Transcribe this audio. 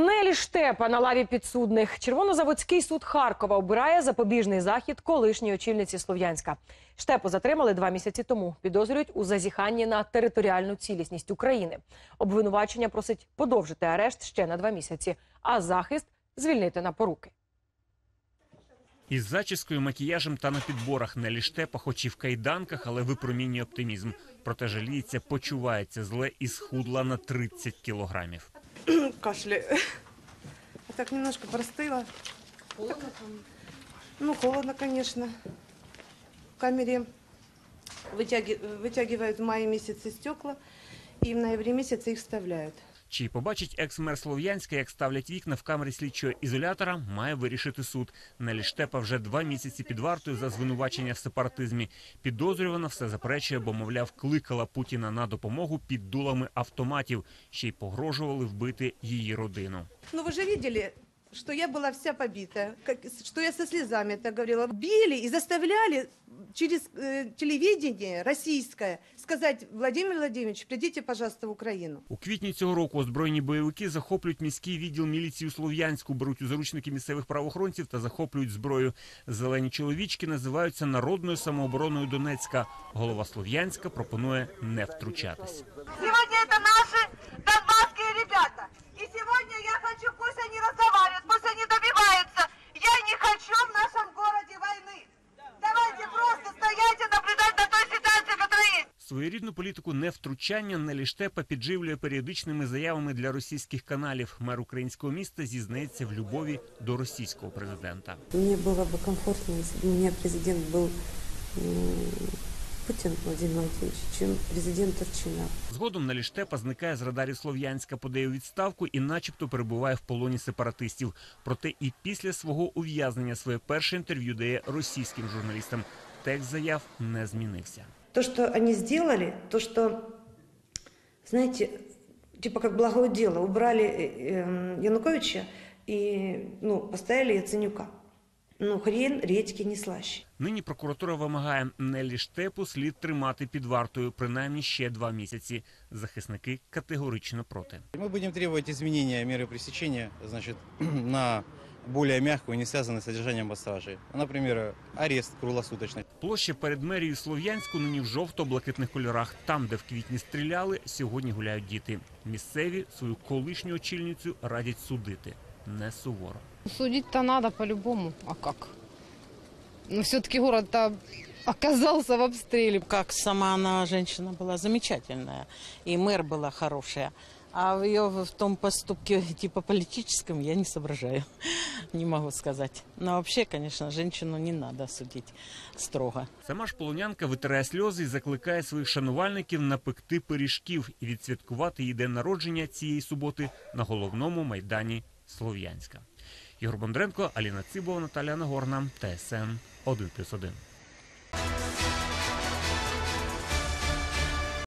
Нелі Штепа на лаві підсудних. Червонозаводський суд Харкова обирає запобіжний захід колишньої очільниці Слов'янська. Штепу затримали два місяці тому. Підозрюють у зазіханні на територіальну цілісність України. Обвинувачення просить подовжити арешт ще на два місяці, а захист звільнити на поруки. Із зачіскою, макіяжем та на підборах Нелі Штепа, хоч і в кайданках, але випромінює оптимізм. Проте жаліється, почувається зле і схудла на 30 кілограмів кашляю. А так немножко простыла. Холодно Ну, холодно, конечно. В камере вытяги- вытягивают в мае месяце стекла, и в ноябре месяце их вставляют. Чи й побачить екс-мер Слов'янська, як ставлять вікна в камері слідчого ізолятора, має вирішити суд. Нелі Штепа вже два місяці під вартою за звинувачення в сепаратизмі. Підозрювана все заперечує, бо, мовляв, кликала Путіна на допомогу під дулами автоматів, ще й погрожували вбити її родину. Ну, вы же видели, что я была вся побита, как, что я со слезами это говорила. Били и заставляли через э, телевидение российское сказать, Владимир Владимирович, придите, пожалуйста, в Украину. У квітні цього року озброєні бойовики захоплюють міський відділ міліції у Слов'янську, беруть у заручники місцевих правоохоронців та захоплюють зброю. Зелені чоловічки називаються народною самообороною Донецька. Голова Слов'янська пропонує не втручатись. Сегодня это наши донбасские Своєрідну політику невтручання Нелі Штепа підживлює періодичними заявами для російських каналів. Мер українського міста зізнається в любові до російського президента. Мне было бы комфортнее, если бы у меня президент был м, Путин Владимир Владимирович, чем президент Турчинов. Згодом Нелі Штепа зникає з радарів Слов'янська, подає у відставку і, начебто, перебуває в полоні сепаратистів. Проте і після свого ув'язнення своє перше інтерв'ю дає російським журналістам. Текст заяв не змінився. То, что они сделали, то, что, знаете, типа как благое дело, убрали э, эм, Януковича и ну, поставили Яценюка. Ну, хрен редьки не слаще. Нині прокуратура вимагає Нелі Штепу слід тримати під вартою принаймні ще два місяці. Захисники категорично проти. Мы будем требовать изменения меры пресечения значит, на более мягкую, не связанную с содержанием под стражей. Например, арест круглосуточный. Площа перед мерією Слов'янську нині в жовто-блакитних кольорах. Там, де в квітні стріляли, сьогодні гуляють діти. Місцеві свою колишню очільницю радять судити не суворо. Судить-то надо по-любому. А как? Ну, все-таки город-то оказался в обстреле. Как сама она, женщина, была замечательная, и мэр была хорошая. А в ее в том поступке типа политическом я не соображаю, не могу сказать. Но вообще, конечно, женщину не надо судить строго. Сама ж полонянка витирає сльози і закликає своїх шанувальників напекти пиріжків і відсвяткувати її день народження цієї суботи на головному майдані Слов'янська. Ігор Бондренко, Аліна Цибова, Наталя Нагорна, ТСН 1+,1.